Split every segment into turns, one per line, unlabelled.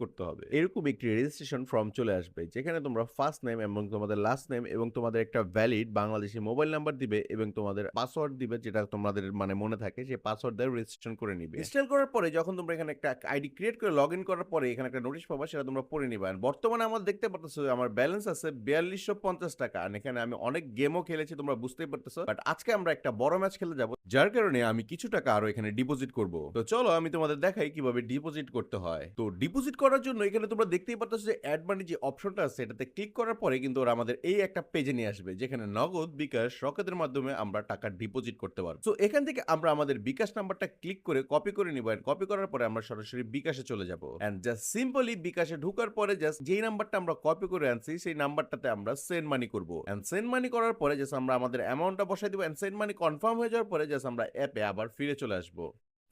করতে হবে। এরকম একটি রেজিস্ট্রেশন ফর্ম চলে আসবে, যেখানে তোমরা ফার্স্ট নেম এবং তোমাদের লাস্ট নেম এবং তোমাদের একটা ভ্যালিড বাংলাদেশি মোবাইল নাম্বার দিবে এবং তোমাদের পাসওয়ার্ড দিবে, যেটা তোমাদের মানে মনে থাকে, সেই পাসওয়ার্ড দিয়ে রেজিস্ট্রেশন করে নিবে। ইনস্টল করার পরে যখন তোমরা এখানে একটা আইডি ক্রিয়েট করে লগ করার পরে এখানে একটা নোটিশ পাবা, সেটা তোমরা পড়ে নিবা। And বর্তমানে আমার দেখতে পারতেছো আমার ব্যালেন্স আছে বিয়াল্লিশশো পঞ্চাশ টাকা। আর এখানে আমি অনেক গেমও খেলেছি, তোমরা বুঝতেই পারতেছো। বাট আজকে আমরা একটা বড় ম্যাচ খেলতে যাব, যার কারণে আমি কিছু টাকা আরও এখানে ডিপোজিট করব। তো চলো আমি তোমাদের দেখাই কীভাবে ডিপোজিট করতে হয়। তো ডিপোজিট করার জন্য এখানে তোমরা দেখতেই পাচ্ছ যে অ্যাড মানি যে অপশনটা আছে, এটাতে ক্লিক করার পরে কিন্তু ওরা আমাদের এই একটা পেজে নিয়ে আসবে, যেখানে নগদ, বিকাশ, রকেটের মাধ্যমে আমরা টাকা ডিপোজিট করতে পারব। তো এখান থেকে আমরা আমাদের বিকাশ নাম্বারটা ক্লিক করে কপি করে নিব কপি করার পরে আমরা সরাসরি বিকাশে চলে যাব। এন্ড জাস্ট সিম্পলি বিকাশে ঢোকার পরে জাস্ট যেই নাম্বারটা আমরা কপি করে আনছি, সেই নাম্বারটাতে আমরা সেন্ড মানি করব। এন্ড সেন্ড মানি করার পরে জাস্ট আমরা আমাদের অ্যামাউন্টটা বসাই দিব। এন্ড সেন্ড মানি কনফার্ম হয়ে যাওয়ার পরে জাস্ট আমরা অ্যাপে আবার ফিরে চলে আসব।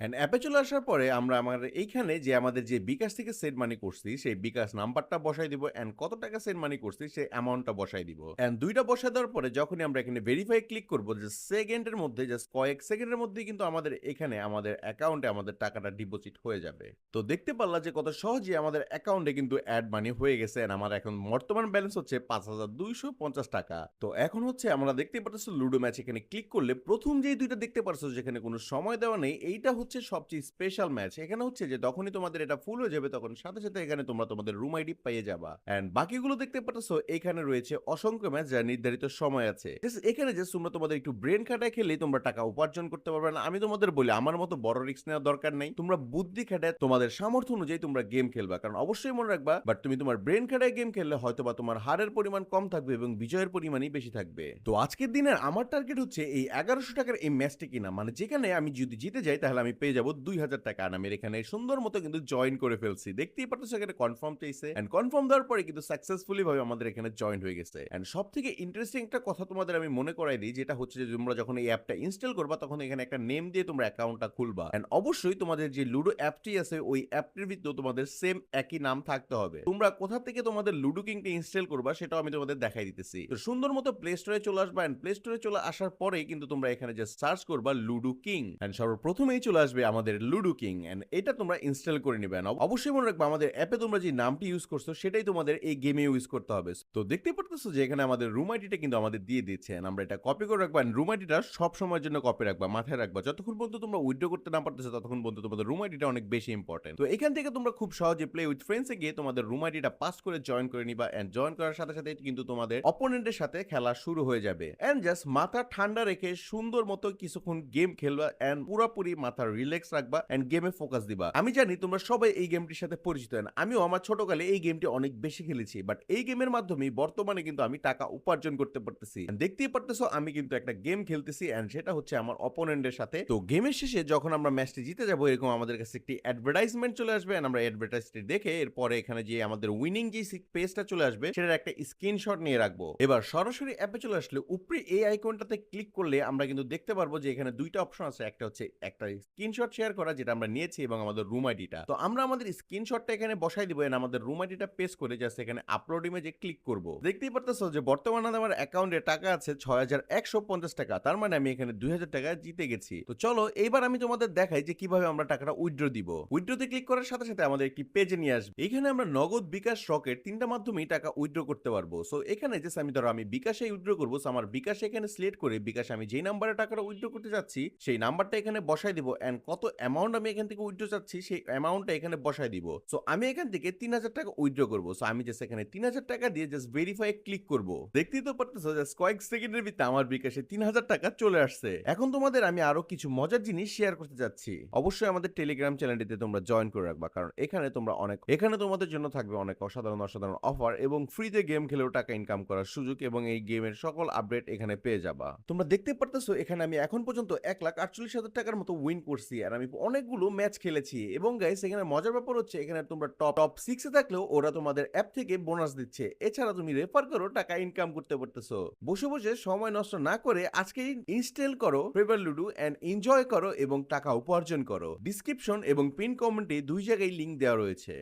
অ্যান্ড অ্যাপে চলে আসার পরে আমরা আমাদের এইখানে যে আমাদের যে বিকাশ থেকে সেট মানি করছি, সেই বিকাশ নাম্বারটা বসাই দিব অ্যান্ড কত টাকা সেন্ড মানি করছি, সেই অ্যামাউন্টটা বসাই দিব। অ্যান্ড দুইটা বসাই দেওয়ার পরে যখনই আমরা এখানে ভেরিফাই ক্লিক করব, যে সেকেন্ডের মধ্যে জাস্ট কয়েক সেকেন্ডের মধ্যেই কিন্তু আমাদের এখানে আমাদের অ্যাকাউন্টে আমাদের টাকাটা ডিপোজিট হয়ে যাবে। তো দেখতে পারলা যে কত সহজে আমাদের অ্যাকাউন্টে কিন্তু অ্যাড মানি হয়ে গেছে and আমার এখন বর্তমান ব্যালেন্স হচ্ছে পাঁচ হাজার দুইশো পঞ্চাশ টাকা। তো এখন হচ্ছে আমরা দেখতে পাচ্ছি লুডো ম্যাচ এখানে ক্লিক করলে প্রথম যেই দুইটা দেখতে পারছ, যেখানে কোনো সময় দেওয়া নেই, এইটা হচ্ছে সবচেয়ে স্পেশাল ম্যাচ এখানে হচ্ছে যে তখনই তোমাদের এটা ফুল হয়ে যাবে, তখন সাথে সাথে এখানে তোমরা তোমাদের রুম আইডি পেয়ে যাবা। এন্ড বাকিগুলো দেখতে পাচ্ছ এখানে রয়েছে অসংখ্য ম্যাচ যার নির্ধারিত সময় আছে। এখানে যে তোমরা তোমাদের একটু ব্রেন খাটায় খেলে তোমরা টাকা উপার্জন করতে পারবে না। আমি তোমাদের বলি, আমার মতো বড় রিস্ক নেওয়ার দরকার নেই। তোমরা বুদ্ধি খাটায় তোমাদের সামর্থ্য অনুযায়ী তোমরা গেম খেলবা। কারণ অবশ্যই মনে রাখবা বাট তুমি তোমার ব্রেন খাটায় গেম খেললে হয়তো বা তোমার হারের পরিমাণ কম থাকবে এবং বিজয়ের পরিমাণই বেশি থাকবে। তো আজকের দিনের আমার টার্গেট হচ্ছে এই এগারোশো টাকার এই ম্যাচটি কিনা। মানে যেখানে আমি যদি জিতে যাই, তাহলে আমি পেয়ে যাব দুই হাজার টাকা। আর আমি এখানে সুন্দর মতো কিন্তু জয়েন করে ফেলছি। দেখতেই পাচ্ছ এখানে কনফার্ম চাইছে। এন্ড কনফার্ম দেওয়ার পরে কিন্তু সাকসেসফুলি ভাবে আমাদের এখানে জয়েন হয়ে গেছে। এন্ড সব থেকে ইন্টারেস্টিং একটা কথা তোমাদের আমি মনে করাই দিই, যেটা হচ্ছে যে তোমরা যখন এই অ্যাপটা ইনস্টল করবা, তখন এখানে একটা নেম দিয়ে তোমরা অ্যাকাউন্টটা খুলবা। এন্ড অবশ্যই তোমাদের যে লুডো অ্যাপটি আছে, ওই অ্যাপটির ভিতরে তোমাদের সেম একই নাম থাকতে হবে। তোমরা কোথা থেকে তোমাদের লুডো কিংটা ইনস্টল করবা, সেটাও আমি তোমাদের দেখাই দিতেছি। তো সুন্দর মতো প্লে স্টোরে চলে আসবা। এন্ড প্লে স্টোরে চলে আসার পরেই কিন্তু তোমরা এখানে যে সার্চ করবা লুডো কিং এন্ড সর্বপ্রথমেই চলে আসবে আমাদের লুডো কিং এন্ড এটা তোমরা ইনস্টল করে নিবে অবশ্যই মনে রাখবা আমাদের অ্যাপে তোমরা যে নামটি ইউজ করছ, সেটাই তোমাদের এই গেমে ইউজ করতে হবে। তো দেখতে পারতেছো যে এখানে আমাদের রুম আইডিটা কিন্তু আমাদের দিয়ে দিচ্ছে আমরা এটা কপি করে রাখবা রুম আইডিটা সব সময়ের জন্য কপি রাখবা, মাথায় রাখবা। যতক্ষণ পর্যন্ত তোমরা উইথড্র করতে না পারতেছো, ততক্ষণ পর্যন্ত তোমাদের রুম আইডিটা অনেক বেশি ইম্পর্টেন্ট তো এখান থেকে তোমরা খুব সহজে প্লে উইথ ফ্রেন্ডসে গিয়ে তোমাদের রুম আইডিটা পাস করে জয়েন করে নিবা এন্ড জয়েন করার সাথে সাথে কিন্তু তোমাদের অপোনেন্টের সাথে খেলা শুরু হয়ে যাবে। এন্ড জাস্ট মাথা ঠান্ডা রেখে সুন্দর মতো কিছুক্ষণ গেম খেলবা এন্ড পুরোপুরি মাথা রিল্যাক্স রাখবা এন্ড গেমে ফোকাস দিবা। আমি জানি তোমরা সবাই এই গেমটির সাথে পরিচিত না আমিও আমার ছোটকালে এই গেমটি অনেক বেশি খেলেছি বাট এই গেমের মাধ্যমে বর্তমানে কিন্তু আমি টাকা উপার্জন করতে পারতেছি। দেখতেই পারতেছো, আমি কিন্তু একটা গেম খেলতেছি এন্ড সেটা হচ্ছে আমার অপোনেন্টের সাথে। তো গেমের শেষে যখন আমরা ম্যাচটি জিতে যাব, এরকম আমাদের কাছে একটি অ্যাডভার্টাইজমেন্ট চলে আসবে আমরা অ্যাডভার্টাইজটি দেখে এরপরে এখানে যে আমাদের উইনিং যে পেজটা চলে আসবে, সেটার একটা স্ক্রিনশট নিয়ে রাখব। এবার সরাসরি অ্যাপে চলে আসলে উপরে এই আইকনটাতে ক্লিক করলে আমরা কিন্তু দেখতে পারব যে এখানে দুইটা অপশন আছে, একটা হচ্ছে একটা স্ক্রিনশট শেয়ার করা, যেটা আমরা নিয়েছি এবং আমাদের রুম আইডিটা তো আমরা আমাদের স্ক্রিনশটটা এখানে বসাই দিব, and আমাদের রুম আইডিটা পেস্ট করে জাস্ট এখানে আপলোড ইমেজে ক্লিক করব। দেখতেই পারতেছো যে বর্তমানে আমার অ্যাকাউন্টে টাকা আছে ছয় হাজার একশো পঞ্চাশ টাকা, তার মানে আমি এখানে দুই হাজার টাকা জিতে গেছি। তো চলো, এইবার আমি তোমাদের দেখাই যে কীভাবে আমরা টাকাটা উইথড্র দিব। উইথড্রতে ক্লিক করার সাথে সাথে আমাদের একটি পেজে নিয়ে আসবে। এখানে আমরা নগদ বিকাশ রকেট তিনটা মাধ্যমেই টাকা উইথড্র করতে পারব। সো এখানে যে আমি ধরো, আমি বিকাশে উইথড্র করব। so আমার বিকাশে এখানে সিলেক্ট করে বিকাশে, আমি যেই নাম্বারে টাকাটা উইথড্র করতে যাচ্ছি, সেই নাম্বারটা এখানে বসাই দিব এন্ড কত অ্যামাউন্ট আমি এখান থেকে উইথড্র চাচ্ছি, সেই অ্যামাউন্টটা এখানে বসাই দিব। সো আমি এখান থেকে তিন হাজার টাকা উইথড্র করব। সো আমি জাস্ট এখানে তিন হাজার টাকা দিয়ে জাস্ট ভেরিফাই ক্লিক করব। দেখতেই তো পারতেছো জাস্ট কয়েক সেকেন্ডের ভিতরে আমার বিকাশে তিন হাজার টাকা চলে আসছে। এখন তোমাদের আমি আরও কিছু মজার জিনিস শেয়ার করতে যাচ্ছি অবশ্যই আমাদের টেলিগ্রাম চ্যানেলটিতে তোমরা জয়েন করে রাখবা, কারণ এখানে তোমরা অনেক, এখানে তোমাদের জন্য থাকবে অনেক অসাধারণ অসাধারণ অফার এবং ফ্রিতে গেম খেলেও টাকা ইনকাম করার সুযোগ এবং এই গেমের সকল আপডেট এখানে পেয়ে যাবা। তোমরা দেখতে পারতেছো, এখানে আমি এখন পর্যন্ত এক লাখ আটচল্লিশ হাজার টাকার মতো উইন করছি। আর আমি অনেকগুলো ম্যাচ খেলেছি। এবং গাইস এখানে মজার ব্যাপার হচ্ছে, এখানে তোমরা টপ টপ সিক্সে থাকলেও ওরা তোমাদের অ্যাপ থেকে বোনাস দিচ্ছে। এছাড়া তুমি রেফার করো, টাকা ইনকাম করতে পারতেছো। বসে বসে সময় নষ্ট না করে আজকে ইনস্টল করো ফেভার লুডু এন্ড এনজয় করো এবং টাকা উপার্জন করো। ডিসক্রিপশন এবং পিন কমেন্টে দুই জায়গায় লিঙ্ক দেওয়া রয়েছে।